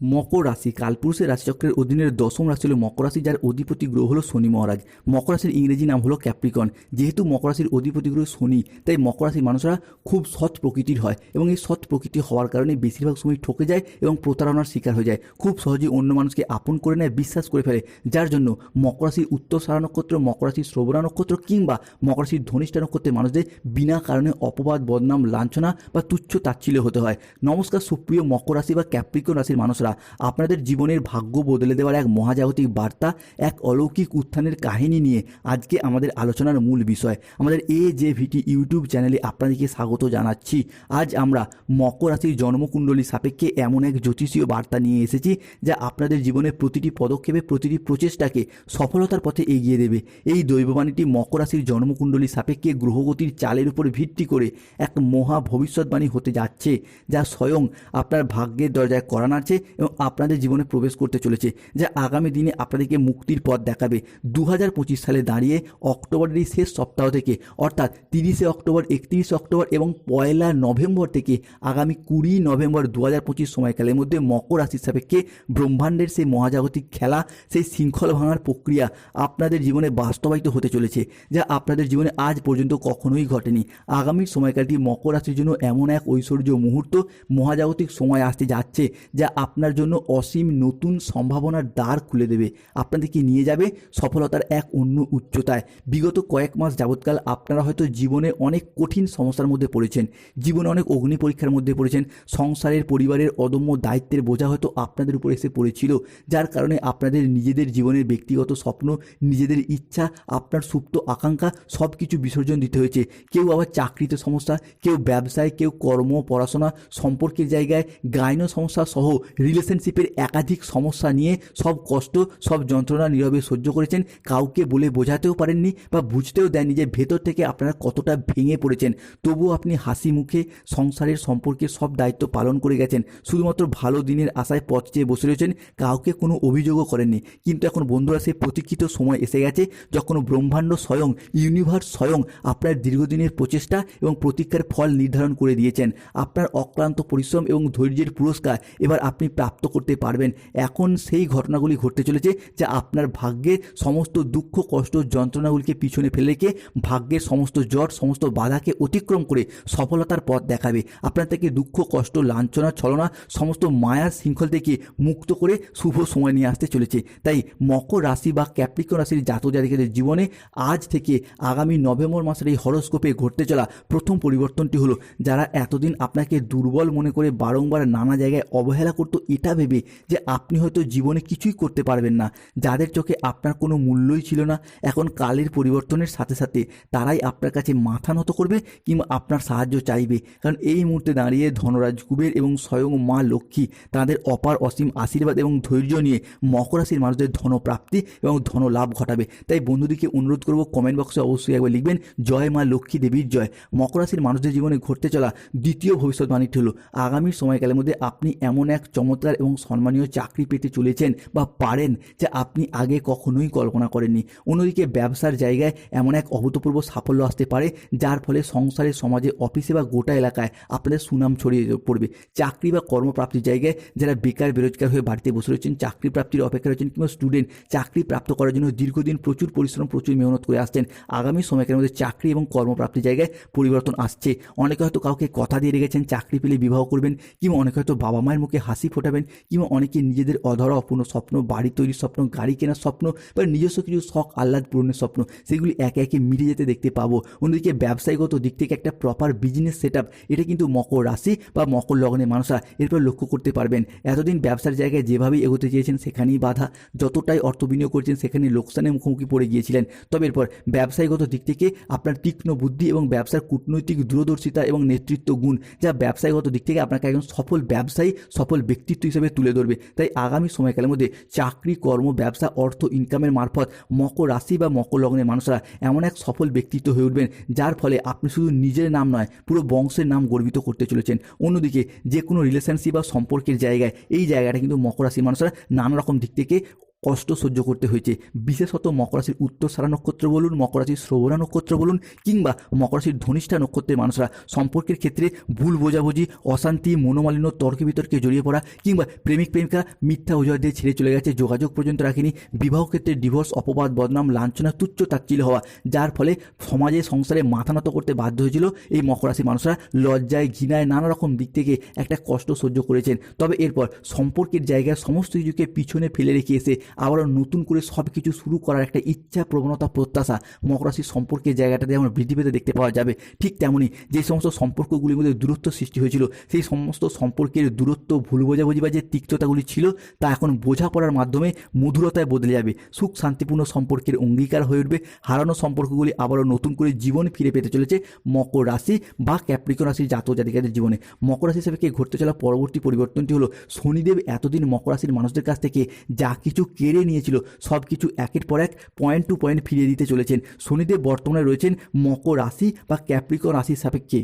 মকর রাশি, কালপুরুষের রাশিচক্রের অধীনের দশম রাশি হলো মকর রাশি, যার অধিপতি গ্রহ হলো শনি মহারাজ। মকর রাশির ইংরেজি নাম হলো ক্যাপ্রিকন। যেহেতু মকর রাশির অধিপতি গ্রহ শনি, তাই মকর রাশির মানুষরা খুব সৎ প্রকৃতির হয় এবং এই সৎ প্রকৃতি হওয়ার কারণে বেশিরভাগ সময় ঠকে যায় এবং প্রতারণার শিকার হয়ে যায়। খুব সহজে অন্য মানুষকে আপন করে নেয়, বিশ্বাস করে ফেলে। যার জন্য মকর রাশির উত্তর সারা নক্ষত্র, মকর রাশির শ্রবণা নক্ষত্র কিংবা মকর রাশির ধনিষ্ঠা নক্ষত্রের মানুষদের বিনা কারণে অপবাদ, বদনাম, লাঞ্ছনা বা তুচ্ছ তাচ্ছিল্য হতে হয়। নমস্কার সুপ্রিয় মকর রাশি বা ক্যাপ্রিকন রাশির মানুষরা। আপনাদের জীবনের ভাগ্য বদলে দেওয়ার এক মহাজাগতিক বার্তা, এক অলৌকিক উত্থানের কাহিনী নিয়ে আজকে আমাদের আলোচনার মূল বিষয়। আমাদের এ জে ভিটি ইউটিউব চ্যানেলে আপনাদেরকে স্বাগত জানাচ্ছি। আজ আমরা মকর রাশির জন্মকুণ্ডলী সাপেক্ষে এমন এক জ্যোতিষীয় বার্তা নিয়ে এসেছি, যা আপনাদের জীবনের প্রতিটি পদক্ষেপে, প্রতিটি প্রচেষ্টাকে সফলতার পথে এগিয়ে দেবে। এই দৈববাণীটি মকর রাশির জন্মকুণ্ডলী সাপেক্ষে গ্রহগতির চালের উপর ভিত্তি করে এক মহা ভবিষ্যৎবাণী হতে যাচ্ছে, যা স্বয়ং আপনার ভাগ্যের দরজায় করা নাড়ছে এবং আপনাদের জীবনে প্রবেশ করতে চলেছে, যা আগামী দিনে আপনাদেরকে মুক্তির পথ দেখাবে। দু হাজার পঁচিশ সালে দাঁড়িয়ে অক্টোবরের শেষ সপ্তাহ থেকে, অর্থাৎ তিরিশে অক্টোবর, একত্রিশে অক্টোবর এবং পয়লা নভেম্বর থেকে আগামী কুড়ি নভেম্বর দু হাজার পঁচিশ সময়কালের মধ্যে মকর রাশির সাপেক্ষে ব্রহ্মাণ্ডের সেই মহাজাগতিক খেলা, সেই শৃঙ্খল ভাঙার প্রক্রিয়া আপনাদের জীবনে বাস্তবায়িত হতে চলেছে, যা আপনাদের জীবনে আজ পর্যন্ত কখনোই ঘটেনি। আগামী সময়কালটি মকর রাশির জন্য এমন এক ঐশ্বর্য মুহূর্ত, মহাজাগতিক সময় আসতে যাচ্ছে, যা আপনার জন্য অসীম নতুন সম্ভাবনার দ্বার খুলে দেবে। আপনাদেরকে নিয়ে যাবে সফলতার এক অন্য উচ্চতায়। বিগত কয়েক মাস যাবৎকাল আপনারা হয়তো জীবনে অনেক কঠিন সমস্যার মধ্যে পড়েছেন। জীবনে অনেক অগ্নি পরীক্ষার মধ্যে পড়েছেন। সংসারের, পরিবারের অদম্য দায়িত্বের বোঝা হয়তো আপনাদের উপর এসে পড়েছিল। যার কারণে আপনাদের নিজেদের জীবনের ব্যক্তিগত স্বপ্ন, নিজেদের ইচ্ছা, আপনার সুপ্ত আকাঙ্ক্ষা সব কিছু বিসর্জন দিতে হয়েছে। কেউ আবার চাকরিতে সমস্যা, কেউ ব্যবসায়, কেউ কর্ম, পড়াশোনা, সম্পর্কের জায়গায় গাইনো সমস্যা সহ রিলেশনশিপের একাধিক সমস্যা নিয়ে সব কষ্ট, সব যন্ত্রণা নীরবে সহ্য করেছেন। কাউকে বলে বোঝাতেও পারেননি বা বুঝতেও দেননি যে ভেতর থেকে আপনারা কতটা ভেঙে পড়েছেন। তবুও আপনি হাসি মুখে সংসারের সম্পর্কে সব দায়িত্ব পালন করে গেছেন। শুধুমাত্র ভালো দিনের আশায় পথ চেয়ে বসে রয়েছেন, কাউকে কোনো অভিযোগও করেননি। কিন্তু এখন বন্ধুরা, সেই প্রতীক্ষিত সময় এসে গেছে যখন ব্রহ্মাণ্ড স্বয়ং ইউনিভার্স স্বয়ং আপনার দীর্ঘদিনের প্রচেষ্টা এবং প্রতীক্ষার ফল নির্ধারণ করে দিয়েছেন। আপনার অক্লান্ত পরিশ্রম এবং ধৈর্যের পুরস্কার এবার আপনি প্রাপ্ত করতে পারবেন। এখন সেই ঘটনাগুলি ঘটতে চলেছে যা আপনার ভাগ্যের সমস্ত দুঃখ, কষ্ট, যন্ত্রণাগুলিকে পিছনে ফেলে রেখে ভাগ্যের সমস্ত জট, সমস্ত বাধাকে অতিক্রম করে সফলতার পথ দেখাবে। আপনার থেকে দুঃখ, কষ্ট, লাঞ্ছনা, ছলনা, সমস্ত মায়ার শৃঙ্খল থেকে মুক্ত করে শুভ সময় নিয়ে আসতে চলেছে। তাই মকর রাশি বা ক্যাপ্রিকন রাশির জাতক জাতিকাদের জীবনে আজ থেকে আগামী নভেম্বর মাসের এই হরস্কোপে ঘটতে চলা প্রথম পরিবর্তনটি হলো, যারা এতদিন আপনাকে দুর্বল মনে করে বারংবার নানা জায়গায় অবহেলা করতো এটা ভেবে যে আপনি হয়তো জীবনে কিছুই করতে পারবেন না। যাদের চোখে আপনার কোনো মূল্যই ছিল না, এখন কালের পরিবর্তনের সাথে সাথে তারাই আপনার কাছে মাথা নত করবে কিংবা আপনার সাহায্য চাইবে। কারণ এই মুহূর্তে দাঁড়িয়ে ধনরাজ কুবের এবং স্বয়ং মা লক্ষ্মী তাদের অপার অসীম আশীর্বাদ এবং ধৈর্য নিয়ে মকর রাশির মানুষদের ধনপ্রাপ্তি এবং ধন লাভ ঘটাবে। তাই বন্ধুদিকে অনুরোধ করব কমেন্ট বক্সে অবশ্যই একবার লিখবেন, জয় মা লক্ষ্মী দেবীর জয়। মকর রাশির মানুষদের জীবনে ঘটতে চলা দ্বিতীয় ভবিষ্যৎবাণীটি হলো, আগামী সময়কালের মধ্যে আপনি এমন এক চমৎকার এবং সম্মানীয় চাকরি পেতে চলেছেন বা পারেন যা আপনি আগে কখনোই কল্পনা করেননি। অন্যদিকে ব্যবসার জায়গায় এমন এক অভূতপূর্ব সাফল্য আসতে পারে, যার ফলে সংসারের সমাজে, অফিসে বা গোটা এলাকায় আপনাদের সুনাম ছড়িয়ে পড়বে। চাকরি বা কর্মপ্রাপ্তির জায়গায় যারা বেকার, বেরোজগার হয়ে বাড়িতে বসে রয়েছেন চাকরি প্রাপ্তির অপেক্ষা রয়েছেন কিংবা স্টুডেন্ট চাকরি প্রাপ্ত করার জন্য দীর্ঘদিন প্রচুর পরিশ্রম, প্রচুর মেহনত করে আসছেন, আগামী সময়কালের মধ্যে চাকরি এবং কর্মপ্রাপ্তির জায়গায় পরিবর্তন আসছে। অনেকে হয়তো কাউকে কথা দিয়ে রেখেছেন, চাকরি পেলে বিবাহ করবেন কিংবা অনেকে হয়তো বাবা মায়ের মুখে হাসি ফোটাবেন কিংবা অনেকে নিজেদের অধরা অপূর্ণ স্বপ্ন, বাড়ি তৈরির স্বপ্ন, গাড়ি কেনার স্বপ্ন বা নিজস্ব কিছু শখ, আহ্লাদ পূরণের স্বপ্ন, সেগুলি একে একে মিটে যেতে দেখতে পাবো। অন্যদিকে ব্যবসায়িকত দিক থেকে একটা প্রপার বিজনেস সেট এটা কিন্তু মকর রাশি বা মকর লগ্নের মানুষরা এরপর লক্ষ্য করতে পারবেন। এতদিন ব্যবসার জায়গায় যেভাবেই এগোতে চেয়েছেন, সেখানেই বাধা। যতটাই অর্থ বিনিয়োগ করেছেন, সেখানে লোকসানের মুখোমুখি পড়ে গিয়েছিলেন। তবে এরপর ব্যবসায়িকত দিক থেকে আপনার তীক্ষ্ণ বুদ্ধি এবং ব্যবসার কূটনৈতিক দূরদর্শিতা এবং নেতৃত্ব গুণ, যা ব্যবসায়িকত দিক থেকে আপনাকে একজন সফল ব্যবসায়ী, সফল ব্যক্তিত্ব হিসেবে তুলে ধরবে। তাই আগামী সময়কালের মধ্যে চাকরি, কর্ম, ব্যবসা, অর্থ ইনকামের মারফত মকর রাশি বা মকর লগ্নের মানুষরা এমন এক সফল ব্যক্তিত্ব হয়ে উঠবেন, যার ফলে আপনি শুধু নিজের নাম নয়, পুরো বংশের নাম গর্বিত করতে চলেছেন। অন্যদিকে যে কোনো রিলেশনশিপ বা সম্পর্কের জায়গায়, এই জায়গাটা কিন্তু মকর রাশির মানুষরা নানা রকম দিক থেকে কষ্ট সহ্য করতে হয়েছে। বিশেষত মকর রাশির উত্তর নক্ষত্র বলুন, মকর রাশির শ্রবণা নক্ষত্র বলুন, কিংবা মকর রাশির ধনিষ্ঠা নক্ষত্রের মানুষরা সম্পর্কের ক্ষেত্রে ভুল বোঝাবুঝি, অশান্তি, মনোমালিন্য, তর্কে বিতর্কে জড়িয়ে পড়া, কিংবা প্রেমিক প্রেমিকা মিথ্যা অজয় দিয়ে ছেড়ে চলে গেছে, যোগাযোগ পর্যন্ত রাখেনি, বিবাহ ক্ষেত্রে ডিভোর্স অপবাদ, বদনাম, লাঞ্ছনা, তুচ্ছ তাচ্ছিল হওয়া, যার ফলে সমাজে, সংসারে মাথা নত করতে বাধ্য হয়েছিল এই মকর রাশির মানুষরা। লজ্জায়, ঘৃণায় নানা রকম দিক থেকে একটা কষ্ট সহ্য করেছেন। তবে এরপর সম্পর্কের জায়গায় সমস্ত কিছুকে পিছনে ফেলে রেখে এসে আবারও নতুন করে সব কিছু শুরু করার একটা ইচ্ছা, প্রবণতা, প্রত্যাশা মকর রাশির সম্পর্কের জায়গাটাতে যেমন বৃদ্ধি পেতে দেখতে পাওয়া যাবে। ঠিক তেমনই যে সমস্ত সম্পর্কগুলির মধ্যে দূরত্ব সৃষ্টি হয়েছিল, সেই সমস্ত সম্পর্কের দূরত্ব, ভুল বোঝাবুঝি বা যে তিক্ততাগুলি ছিল, তা এখন বোঝাপড়ার মাধ্যমে মধুরতায় বদলে যাবে। সুখ, শান্তিপূর্ণ সম্পর্কের অঙ্গীকার হয়ে উঠবে। হারানো সম্পর্কগুলি আবারও নতুন করে জীবন ফিরে পেতে চলেছে মকর রাশি বা ক্যাপ্রিকন রাশির জাতক জাতিকাদের জীবনে। মকর রাশি হিসেবে ঘটতে চলা পরবর্তী পরিবর্তনটি হলো শনিদেব এতদিন মকর রাশির মানুষদের কাছ থেকে যা কিছু কেড়ে নিয়েছিল। সব কিছু একের পর এক পয়েন্ট টু পয়েন্ট ফিরিয়ে দিতে চলেছেন। শনিদেব বর্তমানে রয়েছেন মকর রাশি বা ক্যাপ্রিকন রাশির সাপেক্ষে।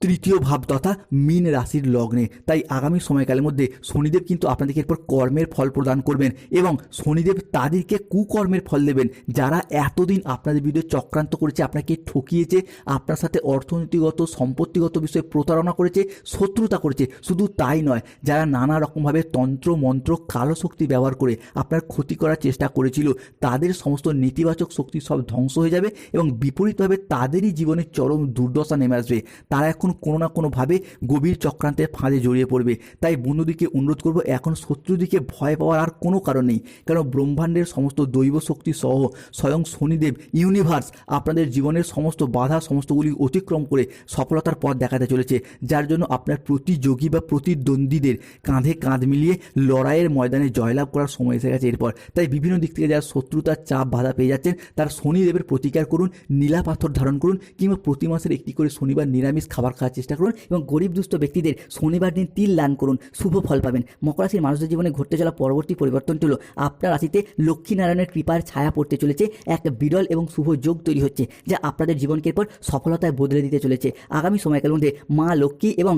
তৃতীয় ভাব তথা মীন রাশির লগ্নে। তাই আগামী সময়কালের মধ্যে শনিদেব কিন্তু আপনাদেরকে এরপর কর্মের ফল প্রদান করবেন এবং শনিদেব তাদেরকে কুকর্মের ফল দেবেন। যারা এতদিন আপনাদের বিরুদ্ধে চক্রান্ত করেছে, আপনাকে ঠকিয়েছে, আপনার সাথে অর্থনীতিগত, সম্পত্তিগত বিষয়ে প্রতারণা করেছে, শত্রুতা করেছে, শুধু তাই নয়, যারা নানা রকমভাবে তন্ত্র, মন্ত্র, কালো শক্তি ব্যবহার করে আপনার ক্ষতি করার চেষ্টা করেছিল, তাদের সমস্ত নেতিবাচক শক্তি সব ধ্বংস হয়ে যাবে এবং বিপরীতভাবে তাদেরই জীবনে চরম দুর্দশা নেমে আসবে। তারা এখন কোনো না কোনোভাবে গভীর চক্রান্তের ফাঁদে জড়িয়ে পড়বে। তাই বন্ধুদিকে অনুরোধ করব, এখন শত্রুদিকে ভয় পাওয়ার আর কোনো কারণ নেই। কারণ ব্রহ্মাণ্ডের সমস্ত দৈব শক্তি সহ স্বয়ং শনিদেব, ইউনিভার্স আপনাদের জীবনের সমস্ত বাধা, সমস্তগুলি অতিক্রম করে সফলতার পথ দেখাতে চলেছে, যার জন্য আপনার প্রতিযোগী বা প্রতিদ্বন্দ্বীদের কাঁধে কাঁধ মিলিয়ে লড়াইয়ের ময়দানে জয়লাভ করার সময় এসে গেছে এরপর। তাই বিভিন্ন দিক থেকে যারা শত্রুতার চাপ বাধা পেয়ে যাচ্ছেন, তার শনিদেবের প্রতিকার করুন, নীলা পাথর ধারণ করুন, কিংবা প্রতি মাসের একটি করে শনিবার নিরামিষ খাবার খাওয়ার চেষ্টা করুন এবং গরিব দুস্থ ব্যক্তিদের শনিবার দিন তিল দান করুন, শুভ ফল পাবেন। মকর রাশির মানুষদের জীবনে ঘটতে চলা পরবর্তী পরিবর্তনটি হলো, আপনার রাশিতে লক্ষ্মীনারায়ণের কৃপার ছায়া পড়তে চলেছে, এক বিরল এবং শুভ যোগ তৈরি হচ্ছে, যা আপনাদের জীবনকে এরপর সফলতায় বদলে দিতে চলেছে। আগামী সময়কালের মধ্যে মা লক্ষ্মী এবং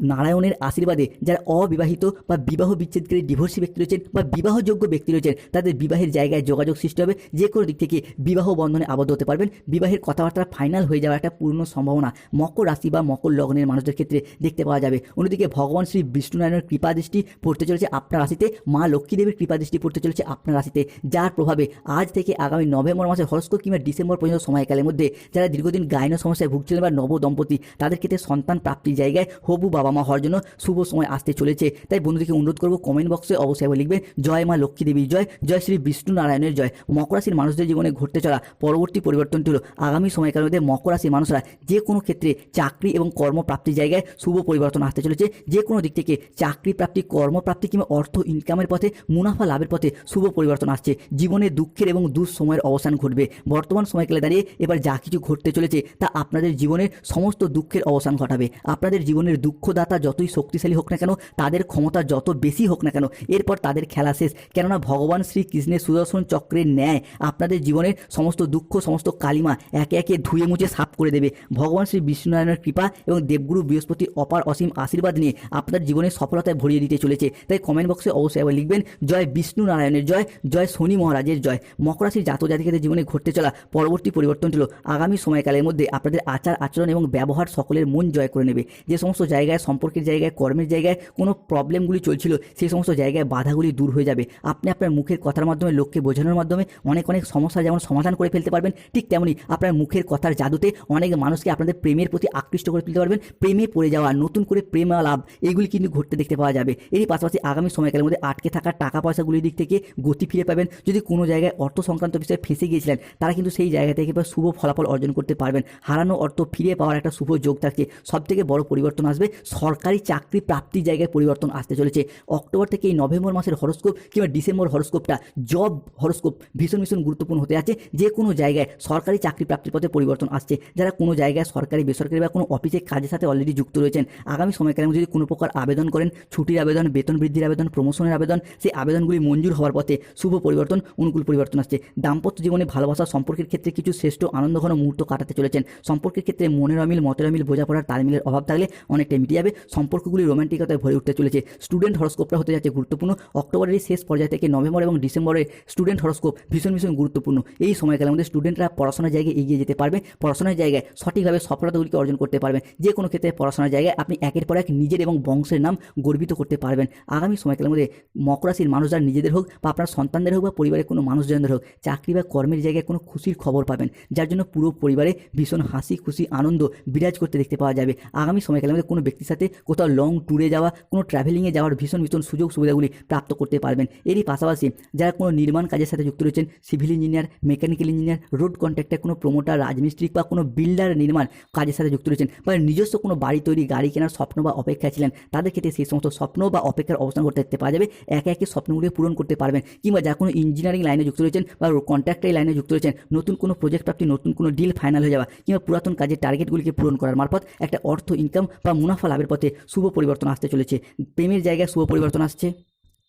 নারায়ণের আশীর্বাদে যারা অবিবাহিত বা বিবাহ বিচ্ছেদকারী ডিভোর্সি ব্যক্তি রয়েছেন বা বিবাহযোগ্য ব্যক্তি রয়েছেন, তাদের বিবাহের জায়গায় যোগাযোগ সৃষ্টি হবে। যে কোনো দিক থেকে বিবাহ বন্ধনে আবদ্ধ হতে পারবেন। বিবাহের কথাবার্তা ফাইনাল হয়ে যাওয়ার একটা পূর্ণ সম্ভাবনা মকর রাশি বা মকর লগ্নের মানুষদের ক্ষেত্রে দেখতে পাওয়া যাবে। অন্যদিকে ভগবান শ্রী বিষ্ণুনারায়ণের কৃপা দৃষ্টি পড়তে চলেছে আপনার রাশিতে। মা লক্ষ্মী দেবীর কৃপা দৃষ্টি পড়তে চলেছে আপনার রাশিতে। যার প্রভাবে আজ থেকে আগামী নভেম্বর মাসের হরস্কোপ কিংবা ডিসেম্বর পর্যন্ত সময়কালের মধ্যে যারা দীর্ঘদিন গায়ন সমস্যায় ভুগছিলেন বা নব দম্পতি তাদের ক্ষেত্রে সন্তান প্রাপ্তির জায়গায় হবু বাবা মা হওয়ার জন্য শুভ সময় আসতে চলেছে। তাই বন্ধুদেরকে অনুরোধ করব কমেন্ট বক্সে অবশ্যই লিখবেন, জয় মা লক্ষ্মী দেবীর জয় জয় শ্রী বিষ্ণু নারায়ণের জয়। মকর রাশির মানুষদের জীবনে ঘটতে চলা পরবর্তী পরিবর্তনটি হলো আগামী সময়কালের মধ্যে মকর রাশির মানুষরা যে কোনো ক্ষেত্রে চাকরি এবং কর্মপ্রাপ্তির জায়গায় শুভ পরিবর্তন আসতে চলেছে। যে কোনো দিক থেকে চাকরি প্রাপ্তি, কর্মপ্রাপ্তি কিংবা অর্থ ইনকামের পথে, মুনাফা লাভের পথে শুভ পরিবর্তন আসছে। জীবনে দুঃখের এবং দুঃসময়ের অবসান ঘটবে। বর্তমান সময়কালে দাঁড়িয়ে এবার যা কিছু ঘটতে চলেছে তা আপনাদের জীবনের সমস্ত দুঃখের অবসান ঘটাবে। আপনাদের জীবনের দুঃখদাতা যতই শক্তিশালী হোক না কেন, তাদের ক্ষমতা যত বেশি হোক না কেন, এরপর তাদের খেলা শেষ। কেননা ভগবান শ্রীকৃষ্ণের সুদর্শন চক্রের ন্যায় আপনাদের জীবনের সমস্ত দুঃখ, সমস্ত কালিমা একে একে ধুয়ে মুছে সাফ করে দেবে। ভগবান শ্রী বিষ্ণুনারায়ণের কৃপা এবং দেবগুরু বৃহস্পতি অপার অসীম আশীর্বাদ নিয়ে আপনার জীবনের সফলতায় ভরিয়ে দিতে চলেছে। তাই কমেন্ট বক্সে অবশ্যই আবার লিখবেন, জয় বিষ্ণু নারায়ণের জয় জয় শনি মহারাজের জয়। মকর রাশির জাতক জাতিকাদের জীবনে ঘটতে চলা পরবর্তী পরিবর্তন ছিল আগামী সময়কালের মধ্যে আপনাদের আচার আচরণ এবং ব্যবহার সকলের মন জয় করে নেবে। যে সমস্ত জায়গায় সম্পর্কের জায়গায়, কর্মের জায়গায় কোনো প্রবলেমগুলি চলছিল, সেই সমস্ত জায়গায় বাধাগুলি দূর হয়ে যাবে। আপনি আপনার মুখের কথার মাধ্যমে, লোককে বোঝানোর মাধ্যমে অনেক অনেক সমস্যা যেমন সমাধান করে ফেলতে পারবেন, ঠিক তেমনি আপনার মুখের কথার জাদুতে অনেক মানুষকে আপনাদের প্রেমের প্রতি আকৃষ্ট করে তুলতে পারবেন, প্রেমে পড়ে যাওয়া, নতুন করে প্রেম লাভ এইগুলি কিন্তু ঘটতে দেখতে পাওয়া যাবে। এরই পাশাপাশি আগামী সময়কালের মধ্যে আটকে থাকা টাকা পয়সাগুলির দিক থেকে গতি ফিরে পাবেন। যদি কোনো জায়গায় অর্থ সংক্রান্ত বিষয়ে ফেঁসে গিয়েছিলেন, তারা কিন্তু সেই জায়গা থেকে শুভ ফলাফল অর্জন করতে পারবেন। হারানো অর্থ ফিরে পাওয়ার একটা শুভ যোগ থাকছে। সব থেকে বড় পরিবর্তন আসবে সরকারি চাকরি প্রাপ্তির জায়গায় পরিবর্তন আসতে চলেছে। অক্টোবর থেকে এই নভেম্বর মাসের হরস্কোপ কিংবা ডিসেম্বর হরস্কোপটা জব হরস্কোপ ভীষণ ভীষণ গুরুত্বপূর্ণ হতে আছে যে কোনো জায়গায় সরকারি চাকরি প্রাপ্তির পথে পরিবর্তন আসছে। যারা কোনো জায়গায় সরকারি, বেসরকারি বা কোনো অফিসে কাজের সাথে অলরেডি যুক্ত রয়েছেন, আগামী সময়কালে যদি কোনো প্রকার আবেদন করেন, ছুটির আবেদন, বেতন বৃদ্ধির আবেদন প্রমোশনের আবেদন, সেই আবেদনগুলি মঞ্জুর হওয়ার পথে শুভ পরিবর্তন, অনুকূল পরিবর্তন আসছে। দাম্পত্য জীবনে ভালোবাসা, সম্পর্কের ক্ষেত্রে কিছু শ্রেষ্ঠ আনন্দঘন মুহূর্ত কাটাতে চলেছেন। সম্পর্কের ক্ষেত্রে মনের অমিল, মতের অমিল, বোঝাপড়ার তালমিলের অভাব থাকলে অনেকটা মিটিয়ে যাবে, সম্পর্কগুলি রোমান্টিকতায় ভরে উঠতে চলেছে। স্টুডেন্ট হরস্কোপটা হতে যাচ্ছে গুরুত্বপূর্ণ। অক্টোবরের শেষ পর্যায় থেকে নভেম্বর এবং ডিসেম্বরের স্টুডেন্ট হরস্কোপ ভীষণ ভীষণ গুরুত্বপূর্ণ। এই সময়কালের মধ্যে স্টুডেন্টরা পড়াশোনার জায়গায় এগিয়ে যেতে পারবে। পড়াশোনার জায়গায় সঠিকভাবে সফলতাগুলিকে অর্জন করতে পারবেন। যে কোনো ক্ষেত্রে পড়াশোনার জায়গায় আপনি একের পর এক নিজের এবং বংশের নাম গর্বিত করতে পারবেন। আগামী সময়কালের মধ্যে মকর রাশির মানুষরা নিজেদের হোক বা আপনার সন্তানদের হোক বা পরিবারের কোনো মানুষজনদের হোক, চাকরি বা কর্মের জায়গায় কোনো খুশির খবর পাবেন, যার জন্য পুরো পরিবারে ভীষণ হাসি, খুশি, আনন্দ বিরাজ করতে দেখতে পাওয়া যাবে। আগামী সময়কালের মধ্যে কোনো ব্যক্তির সাথে কোথাও লং ট্যুরে যাওয়া, কোনো ট্রাভেলিংয়ে যাওয়ার ভীষণ ভীষণ সুযোগ সুবিধাগুলি প্রাপ্ত করতে পারবেন। এরই পাশাপাশি যারা কোনো নির্মাণ কাজের সাথে যুক্ত রয়েছেন civil engineer mechanical engineer road contractor কোনো প্রমোটার রাজমিস্ত্রি বা কোনো বিল্ডার নির্মাণ কাজের সাথে যুক্ত রয়েছেন বা নিজস্ব কোনো বাড়ি তৈরি, গাড়ি কেনার স্বপ্ন বা অপেক্ষা ছিলেন, তাদের ক্ষেত্রে সেই সমস্ত স্বপ্ন বা অপেক্ষার অবস্থান করতে দেখতে পাওয়া যাবে। একে একে স্বপ্নগুলি পূরণ করতে পারবেন কিংবা যারা কোনো ইঞ্জিনিয়ারিং লাইনে যুক্ত রয়েছেন বা কন্ট্রাক্টারি লাইনে যুক্ত রয়েছেন, নতুন কোনো প্রজেক্ট প্রাপ্তি, নতুন কোনো ডিল ফাইনাল হয়ে যাওয়া কিংবা পুরাতন কাজের টার্গেটগুলিকে পূরণ করার মারফত একটা অর্থ ইনকাম বা মুনাফা লাভের পথে শুভ পরিবর্তন আসতে চলেছে। প্রেমের জায়গায় শুভ পরিবর্তন আসছে।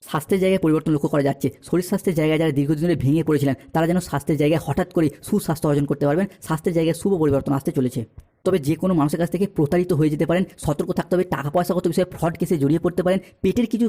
স্বাস্থ্যের জায়গায় পরিবর্তন লক্ষ্য করা যাচ্ছে। শরীর স্বাস্থ্যের জায়গায় যারা দীর্ঘদিন ধরে ভেঙে পড়েছিলেন, তারা যেন স্বাস্থ্যের জায়গায় হঠাৎ করে সুস্বাস্থ্য অর্জন করতে পারবেন। স্বাস্থ্যের জায়গায় শুভ পরিবর্তন আসতে চলেছে। তবে যে কোনো মানুষের কাছ থেকে প্রতারিত হয়ে যেতে পারেন, সতর্ক থাকতে হবে, টাকা পয়সাগত বিষয়ে ফ্রড কেসে জড়িয়ে পড়তে পারেন, পেটের কিছু